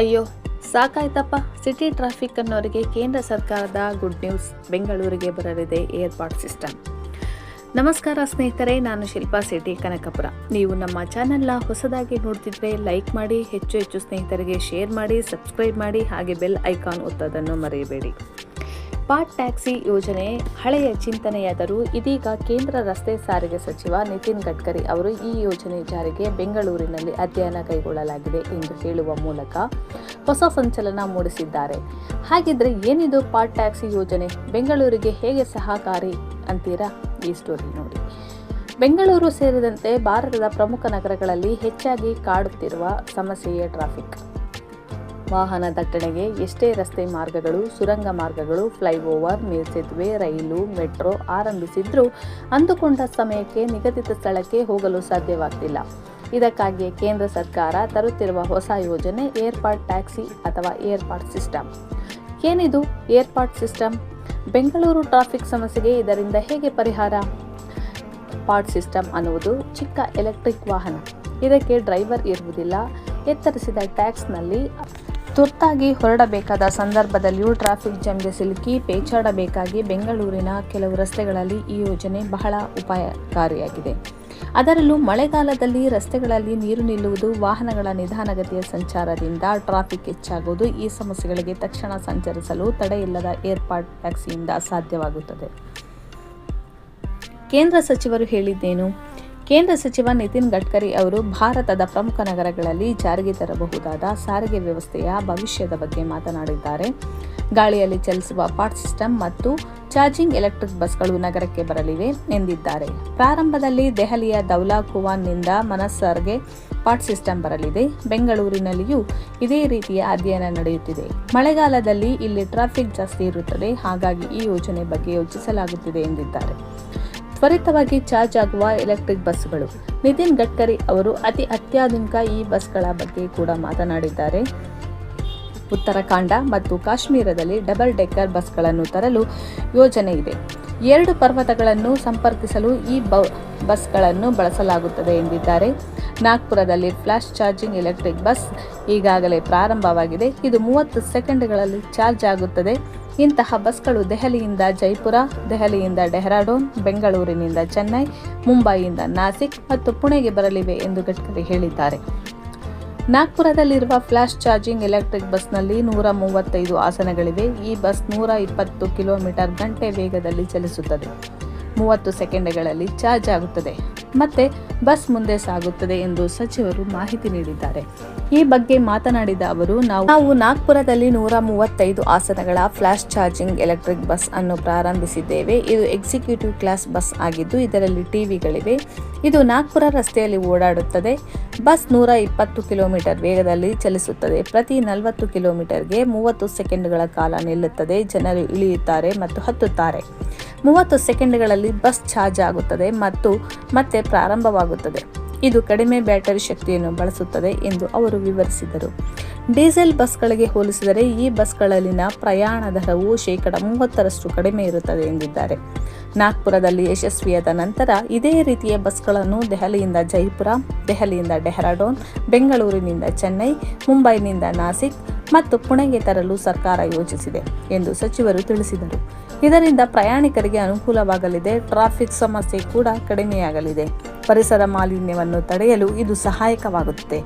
ಅಯ್ಯೋ, ಸಾಕಾಯ್ತಪ್ಪ. City traffic ಅನ್ನೋರಿಗೆ ಕೇಂದ್ರ ಸರ್ಕಾರದ ಗುಡ್ ನ್ಯೂಸ್ ಬೆಂಗಳೂರಿಗೆ ಬರಲಿದೆ ಏರ್ಪಾಡ್ ಸಿಸ್ಟಮ್. ನಮಸ್ಕಾರ ಸ್ನೇಹಿತರೆ, ನಾನು ಶಿಲ್ಪಾ ಸಿಟಿ ಕನಕಪುರ. ನೀವು ನಮ್ಮ ಚಾನೆಲ್ನ ಹೊಸದಾಗಿ ನೋಡ್ತಿದ್ರೆ ಲೈಕ್ ಮಾಡಿ, ಹೆಚ್ಚು ಹೆಚ್ಚು ಸ್ನೇಹಿತರಿಗೆ ಶೇರ್ ಮಾಡಿ, ಸಬ್ಸ್ಕ್ರೈಬ್ ಮಾಡಿ, ಹಾಗೆ ಬೆಲ್ ಐಕಾನ್ ಒತ್ತೋದನ್ನು ಮರೆಯಬೇಡಿ. ಪಾಟ್ ಟ್ಯಾಕ್ಸಿ ಯೋಜನೆ ಹಳೆಯ ಚಿಂತನೆಯಾದರೂ ಇದೀಗ ಕೇಂದ್ರ ರಸ್ತೆ ಸಾರಿಗೆ ಸಚಿವ ನಿತಿನ್ ಗಡ್ಕರಿ ಅವರು ಈ ಯೋಜನೆ ಜಾರಿಗೆ ಬೆಂಗಳೂರಿನಲ್ಲಿ ಅಧ್ಯಯನ ಕೈಗೊಳ್ಳಲಾಗಿದೆ ಎಂದು ಹೇಳುವ ಮೂಲಕ ಹೊಸ ಸಂಚಲನ ಮೂಡಿಸಿದ್ದಾರೆ. ಹಾಗಿದ್ರೆ ಏನಿದು ಪಾಟ್ ಟ್ಯಾಕ್ಸಿ ಯೋಜನೆ? ಬೆಂಗಳೂರಿಗೆ ಹೇಗೆ ಸಹಕಾರಿ ಅಂತೀರಾ? ಈ ಸ್ಟೋರಿ ನೋಡಿ. ಬೆಂಗಳೂರು ಸೇರಿದಂತೆ ಭಾರತದ ಪ್ರಮುಖ ನಗರಗಳಲ್ಲಿ ಹೆಚ್ಚಾಗಿ ಕಾಡುತ್ತಿರುವ ಸಮಸ್ಯೆಯೇ ಟ್ರಾಫಿಕ್ ವಾಹನ ದಟ್ಟಣೆಗೆ ಎಷ್ಟೇ ರಸ್ತೆ ಮಾರ್ಗಗಳು, ಸುರಂಗ ಮಾರ್ಗಗಳು, ಫ್ಲೈಓವರ್ ಮೇಲ್ಸೇತುವೆ ರೈಲು, ಮೆಟ್ರೋ ಆರಂಭಿಸಿದ್ರೂ ಅಂದುಕೊಂಡ ಸಮಯಕ್ಕೆ ನಿಗದಿತ ಸ್ಥಳಕ್ಕೆ ಹೋಗಲು ಸಾಧ್ಯವಾಗ್ತಿಲ್ಲ. ಇದಕ್ಕಾಗಿಯೇ ಕೇಂದ್ರ ಸರ್ಕಾರ ತರುತ್ತಿರುವ ಹೊಸ ಯೋಜನೆ ಏರ್ಪಾಡ್ ಟ್ಯಾಕ್ಸಿ ಅಥವಾ ಏರ್ಪಾಡ್ ಸಿಸ್ಟಮ್. ಏನಿದು ಏರ್ಪಾಡ್ ಸಿಸ್ಟಮ್? ಬೆಂಗಳೂರು ಟ್ರಾಫಿಕ್ ಸಮಸ್ಯೆಗೆ ಇದರಿಂದ ಹೇಗೆ ಪರಿಹಾರ? ಪಾಡ್ ಸಿಸ್ಟಮ್ ಅನ್ನುವುದು ಚಿಕ್ಕ ಎಲೆಕ್ಟ್ರಿಕ್ ವಾಹನ. ಇದಕ್ಕೆ ಡ್ರೈವರ್ ಇರುವುದಿಲ್ಲ. ಎತ್ತರಿಸಿದ ಟ್ಯಾಕ್ಸ್ನಲ್ಲಿ ತುರ್ತಾಗಿ ಹೊರಡಬೇಕಾದ ಸಂದರ್ಭದಲ್ಲಿಯೂ ಟ್ರಾಫಿಕ್ ಜಾಮ್ಗೆ ಸಿಲುಕಿ ಪೇಚಾಡಬೇಕಾಗಿ ಬೆಂಗಳೂರಿನ ಕೆಲವು ರಸ್ತೆಗಳಲ್ಲಿ ಈ ಯೋಜನೆ ಬಹಳ ಉಪಾಯಕಾರಿಯಾಗಿದೆ. ಅದರಲ್ಲೂ ಮಳೆಗಾಲದಲ್ಲಿ ರಸ್ತೆಗಳಲ್ಲಿ ನೀರು ನಿಲ್ಲುವುದು, ವಾಹನಗಳ ನಿಧಾನಗತಿಯ ಸಂಚಾರದಿಂದ ಟ್ರಾಫಿಕ್ ಹೆಚ್ಚಾಗುವುದು, ಈ ಸಮಸ್ಯೆಗಳಿಗೆ ತಕ್ಷಣ ಸಂಚರಿಸಲು ತಡೆಯಿಲ್ಲದ ಏರ್ಪಾಡ್ ಟ್ಯಾಕ್ಸಿಯಿಂದ ಸಾಧ್ಯವಾಗುತ್ತದೆ ಕೇಂದ್ರ ಸಚಿವರು ಹೇಳಿದ್ದೇನು? ಕೇಂದ್ರ ಸಚಿವ ನಿತಿನ್ ಗಡ್ಕರಿ ಅವರು ಭಾರತದ ಪ್ರಮುಖ ನಗರಗಳಲ್ಲಿ ಜಾರಿಗೆ ತರಬಹುದಾದ ಸಾರಿಗೆ ವ್ಯವಸ್ಥೆಯ ಭವಿಷ್ಯದ ಬಗ್ಗೆ ಮಾತನಾಡಿದ್ದಾರೆ. ಗಾಳಿಯಲ್ಲಿ ಚಲಿಸುವ ಪಾರ್ಟ್ ಸಿಸ್ಟಮ್ ಮತ್ತು ಚಾರ್ಜಿಂಗ್ ಎಲೆಕ್ಟ್ರಿಕ್ ಬಸ್ಗಳು ನಗರಕ್ಕೆ ಬರಲಿವೆ ಎಂದಿದ್ದಾರೆ. ಪ್ರಾರಂಭದಲ್ಲಿ ದೆಹಲಿಯ ದೌಲಾ ಕುವಾನ್ನಿಂದ ಮನಸ್ಸರ್ಗೆ ಪಾಟ್ ಸಿಸ್ಟಮ್ ಬರಲಿದೆ. ಬೆಂಗಳೂರಿನಲ್ಲಿಯೂ ಇದೇ ರೀತಿಯ ಅಧ್ಯಯನ ನಡೆಯುತ್ತಿದೆ. ಮಳೆಗಾಲದಲ್ಲಿ ಇಲ್ಲಿ ಟ್ರಾಫಿಕ್ ಜಾಸ್ತಿ ಇರುತ್ತದೆ. ಹಾಗಾಗಿ ಈ ಯೋಜನೆ ಬಗ್ಗೆ ಯೋಚಿಸಲಾಗುತ್ತಿದೆ ಎಂದಿದ್ದಾರೆ. ತ್ವರಿತವಾಗಿ ಚಾರ್ಜ್ ಆಗುವ ಎಲೆಕ್ಟ್ರಿಕ್ ಬಸ್ಗಳು ನಿತಿನ್ ಗಡ್ಕರಿ ಅವರು ಅತಿ ಅತ್ಯಾಧುನಿಕ ಈ ಬಸ್ಗಳ ಬಗ್ಗೆ ಕೂಡ ಮಾತನಾಡಿದ್ದಾರೆ. ಉತ್ತರಾಖಂಡ ಮತ್ತು ಕಾಶ್ಮೀರದಲ್ಲಿ ಡಬಲ್ ಡೆಕ್ಕರ್ ಬಸ್ಗಳನ್ನು ತರಲು ಯೋಜನೆ ಇದೆ. ಎರಡು ಪರ್ವತಗಳನ್ನು ಸಂಪರ್ಕಿಸಲು ಈ ಬಸ್ಗಳನ್ನು ಬಳಸಲಾಗುತ್ತದೆ ಎಂದಿದ್ದಾರೆ. ನಾಗ್ಪುರದಲ್ಲಿ ಫ್ಲಾಶ್ ಚಾರ್ಜಿಂಗ್ ಎಲೆಕ್ಟ್ರಿಕ್ ಬಸ್ ಈಗಾಗಲೇ ಪ್ರಾರಂಭವಾಗಿದೆ. ಇದು ಮೂವತ್ತು ಸೆಕೆಂಡ್ಗಳಲ್ಲಿ ಚಾರ್ಜ್ ಆಗುತ್ತದೆ. ಇಂತಹ ಬಸ್ಗಳು ದೆಹಲಿಯಿಂದ ಜೈಪುರ, ದೆಹಲಿಯಿಂದ ಡೆಹ್ರಾಡೂನ್, ಬೆಂಗಳೂರಿನಿಂದ ಚೆನ್ನೈ, ಮುಂಬೈಯಿಂದ ನಾಸಿಕ್ ಮತ್ತು ಪುಣೆಗೆ ಬರಲಿವೆ ಎಂದು ಗಡ್ಕರಿ ಹೇಳಿದ್ದಾರೆ. ನಾಗ್ಪುರದಲ್ಲಿರುವ ಫ್ಲಾಶ್ ಚಾರ್ಜಿಂಗ್ ಎಲೆಕ್ಟ್ರಿಕ್ ಬಸ್ನಲ್ಲಿ ನೂರ ಮೂವತ್ತೈದು ಆಸನಗಳಿವೆ. ಈ ಬಸ್ ನೂರ ಇಪ್ಪತ್ತು ಕಿಲೋಮೀಟರ್ ಗಂಟೆ ವೇಗದಲ್ಲಿ ಚಲಿಸುತ್ತದೆ. ಮೂವತ್ತು ಸೆಕೆಂಡ್ಗಳಲ್ಲಿ ಚಾರ್ಜ್ ಆಗುತ್ತದೆ. ಮತ್ತೆ ಬಸ್ ಮುಂದೆ ಸಾಗುತ್ತದೆ ಎಂದು ಸಚಿವರು ಮಾಹಿತಿ ನೀಡಿದ್ದಾರೆ. ಈ ಬಗ್ಗೆ ಮಾತನಾಡಿದ ಅವರು, ನಾವು ನಾವು ನಾಗ್ಪುರದಲ್ಲಿ ನೂರ ಮೂವತ್ತೈದು ಆಸನಗಳ ಫ್ಲಾಶ್ ಚಾರ್ಜಿಂಗ್ ಎಲೆಕ್ಟ್ರಿಕ್ ಬಸ್ ಅನ್ನು ಪ್ರಾರಂಭಿಸಿದ್ದೇವೆ. ಇದು ಎಕ್ಸಿಕ್ಯೂಟಿವ್ ಕ್ಲಾಸ್ ಬಸ್ ಆಗಿದ್ದು, ಇದರಲ್ಲಿ ಟಿವಿಗಳಿವೆ. ಇದು ನಾಗ್ಪುರ ರಸ್ತೆಯಲ್ಲಿ ಓಡಾಡುತ್ತದೆ. ಬಸ್ ನೂರ ಇಪ್ಪತ್ತು ಕಿಲೋಮೀಟರ್ ವೇಗದಲ್ಲಿ ಚಲಿಸುತ್ತದೆ. ಪ್ರತಿ ನಲವತ್ತು ಕಿಲೋಮೀಟರ್ಗೆ ಮೂವತ್ತು ಸೆಕೆಂಡ್ಗಳ ಕಾಲ ನಿಲ್ಲುತ್ತದೆ. ಜನರು ಇಳಿಯುತ್ತಾರೆ ಮತ್ತು ಹತ್ತುತ್ತಾರೆ. ಮೂವತ್ತು ಸೆಕೆಂಡ್ಗಳಲ್ಲಿ ಬಸ್ ಚಾರ್ಜ್ ಆಗುತ್ತದೆ ಮತ್ತು ಮತ್ತೆ ಪ್ರಾರಂಭವಾಗುತ್ತದೆ. ಇದು ಕಡಿಮೆ ಬ್ಯಾಟರಿ ಶಕ್ತಿಯನ್ನು ಬಳಸುತ್ತದೆ ಎಂದು ಅವರು ವಿವರಿಸಿದರು. ಡೀಸೆಲ್ ಬಸ್ಗಳಿಗೆ ಹೋಲಿಸಿದರೆ ಈ ಬಸ್ಗಳಲ್ಲಿನ ಪ್ರಯಾಣ ದರವು ಶೇಕಡ ಮೂವತ್ತರಷ್ಟು ಕಡಿಮೆ ಇರುತ್ತದೆ ಎಂದಿದ್ದಾರೆ. ನಾಗ್ಪುರದಲ್ಲಿ ಯಶಸ್ವಿಯಾದ ನಂತರ ಇದೇ ರೀತಿಯ ಬಸ್ಗಳನ್ನು ದೆಹಲಿಯಿಂದ ಜೈಪುರ, ದೆಹಲಿಯಿಂದ ಡೆಹ್ರಾಡೋನ್, ಬೆಂಗಳೂರಿನಿಂದ ಚೆನ್ನೈ, ಮುಂಬೈನಿಂದ ನಾಸಿಕ್ ಮತ್ತು ಪುಣೆಗೆ ತರಲು ಸರ್ಕಾರ ಯೋಜಿಸಿದೆ ಎಂದು ಸಚಿವರು ತಿಳಿಸಿದರು. ಇದರಿಂದ ಪ್ರಯಾಣಿಕರಿಗೆ ಅನುಕೂಲವಾಗಲಿದೆ, ಟ್ರಾಫಿಕ್ ಸಮಸ್ಯೆ ಕೂಡ ಕಡಿಮೆಯಾಗಲಿದೆ. ಪರಿಸರ ಮಾಲಿನ್ಯವನ್ನು ತಡೆಯಲು ಇದು ಸಹಾಯಕವಾಗುತ್ತದೆ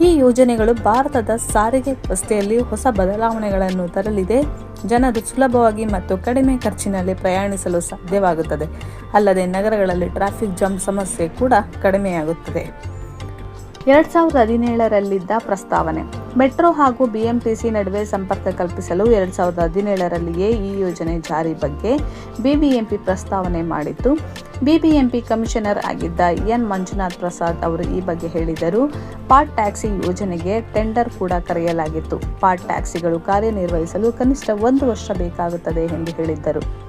ಈ ಯೋಜನೆಗಳು ಭಾರತದ ಸಾರಿಗೆ ವ್ಯವಸ್ಥೆಯಲ್ಲಿ ಹೊಸ ಬದಲಾವಣೆಗಳನ್ನು ತರಲಿದೆ. ಜನರು ಸುಲಭವಾಗಿ ಮತ್ತು ಕಡಿಮೆ ಖರ್ಚಿನಲ್ಲಿ ಪ್ರಯಾಣಿಸಲು ಸಾಧ್ಯವಾಗುತ್ತದೆ. ಅಲ್ಲದೆ ನಗರಗಳಲ್ಲಿ ಟ್ರಾಫಿಕ್ ಜಾಮ್ ಸಮಸ್ಯೆ ಕೂಡ ಕಡಿಮೆಯಾಗುತ್ತದೆ. ಎರಡ್ ಸಾವಿರದ ಹದಿನೇಳರಲ್ಲಿದ್ದ ಪ್ರಸ್ತಾವನೆ. ಮೆಟ್ರೋ ಹಾಗೂ ಬಿಎಂಟಿಸಿ ನಡುವೆ ಸಂಪರ್ಕ ಕಲ್ಪಿಸಲು ಎರಡ್ ಸಾವಿರದ ಹದಿನೇಳರಲ್ಲಿಯೇ ಈ ಯೋಜನೆ ಜಾರಿ ಬಗ್ಗೆ ಬಿಬಿಎಂಪಿ ಪ್ರಸ್ತಾವನೆ ಮಾಡಿತ್ತು. ಬಿಬಿಎಂಪಿ ಕಮಿಷನರ್ ಆಗಿದ್ದ ಎನ್. ಮಂಜುನಾಥ್ ಪ್ರಸಾದ್ ಅವರು ಈ ಬಗ್ಗೆ ಹೇಳಿದರು, ಪಾಟ್ ಟ್ಯಾಕ್ಸಿ ಯೋಜನೆಗೆ ಟೆಂಡರ್ ಕೂಡ ಕರೆಯಲಾಗಿತ್ತು. ಪಾಟ್ ಟ್ಯಾಕ್ಸಿಗಳು ಕಾರ್ಯನಿರ್ವಹಿಸಲು ಕನಿಷ್ಠ ಒಂದು ವರ್ಷ ಬೇಕಾಗುತ್ತದೆ ಎಂದು ಹೇಳಿದ್ದರು.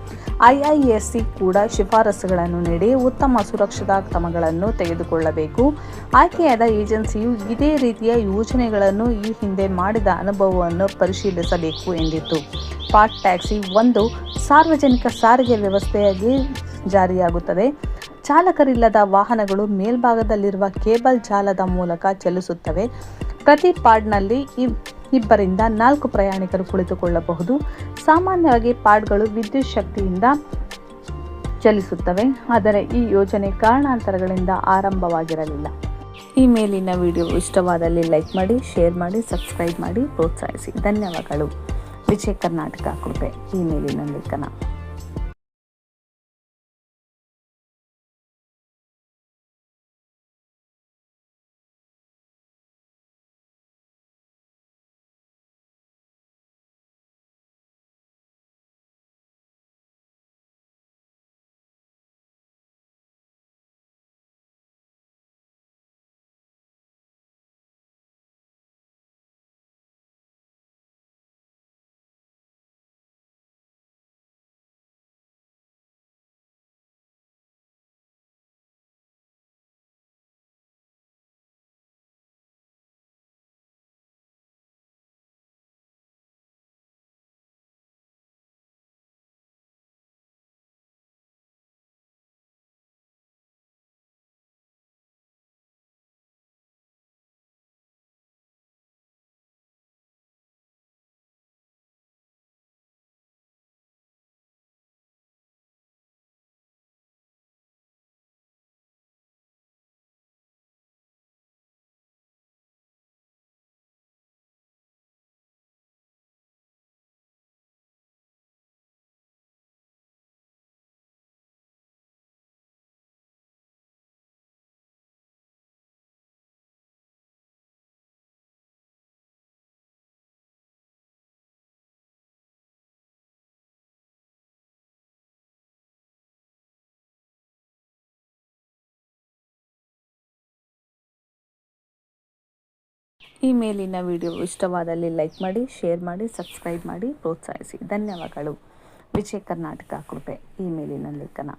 ಐಐಎಸ್ಸಿ ಕೂಡ ಶಿಫಾರಸುಗಳನ್ನು ನೀಡಿ ಉತ್ತಮ ಸುರಕ್ಷತಾ ಕ್ರಮಗಳನ್ನು ತೆಗೆದುಕೊಳ್ಳಬೇಕು. ಆಯ್ಕೆಯಾದ ಏಜೆನ್ಸಿಯು ಇದೇ ರೀತಿಯ ಯೋಜನೆಗಳನ್ನು ಈ ಹಿಂದೆ ಮಾಡಿದ ಅನುಭವವನ್ನು ಪರಿಶೀಲಿಸಬೇಕು ಎಂದಿತ್ತು. ಪಾಟ್ ಟ್ಯಾಕ್ಸಿ ಒಂದು ಸಾರ್ವಜನಿಕ ಸಾರಿಗೆ ವ್ಯವಸ್ಥೆಯಾಗಿ ಜಾರಿಯಾಗುತ್ತದೆ. ಚಾಲಕರಿಲ್ಲದ ವಾಹನಗಳು ಮೇಲ್ಭಾಗದಲ್ಲಿರುವ ಕೇಬಲ್ ಜಾಲದ ಮೂಲಕ ಚಲಿಸುತ್ತವೆ. ಪ್ರತಿ ಪಾಡ್ನಲ್ಲಿ ಈ ಇಬ್ಬರಿಂದ ನಾಲ್ಕು ಪ್ರಯಾಣಿಕರು ಕುಳಿತುಕೊಳ್ಳಬಹುದು. ಸಾಮಾನ್ಯವಾಗಿ ಪಾಡ್ಗಳು ವಿದ್ಯುತ್ ಶಕ್ತಿಯಿಂದ ಚಲಿಸುತ್ತವೆ, ಆದರೆ ಈ ಯೋಜನೆ ಕಾರಣಾಂತರಗಳಿಂದ ಆರಂಭವಾಗಿರಲಿಲ್ಲ. ಈ ಮೇಲಿನ ವಿಡಿಯೋ ಇಷ್ಟವಾದಲ್ಲಿ ಲೈಕ್ ಮಾಡಿ, ಶೇರ್ ಮಾಡಿ, ಸಬ್ಸ್ಕ್ರೈಬ್ ಮಾಡಿ, ಪ್ರೋತ್ಸಾಹಿಸಿ. ಧನ್ಯವಾದಗಳು. ವಿಜಯ ಕರ್ನಾಟಕ ಕೃಪೆ. ಈ ಮೇಲಿನ ಲೇಖನ. ಈ ಮೇಲಿನ ವಿಡಿಯೋ ಇಷ್ಟವಾದಲ್ಲಿ ಲೈಕ್ ಮಾಡಿ, ಶೇರ್ ಮಾಡಿ, ಸಬ್ಸ್ಕ್ರೈಬ್ ಮಾಡಿ, ಪ್ರೋತ್ಸಾಹಿಸಿ. ಧನ್ಯವಾದಗಳು. ವಿಜಯ ಕರ್ನಾಟಕ ಕೃಪೆ ಈ ಮೇಲಿನ ಲೇಖನ.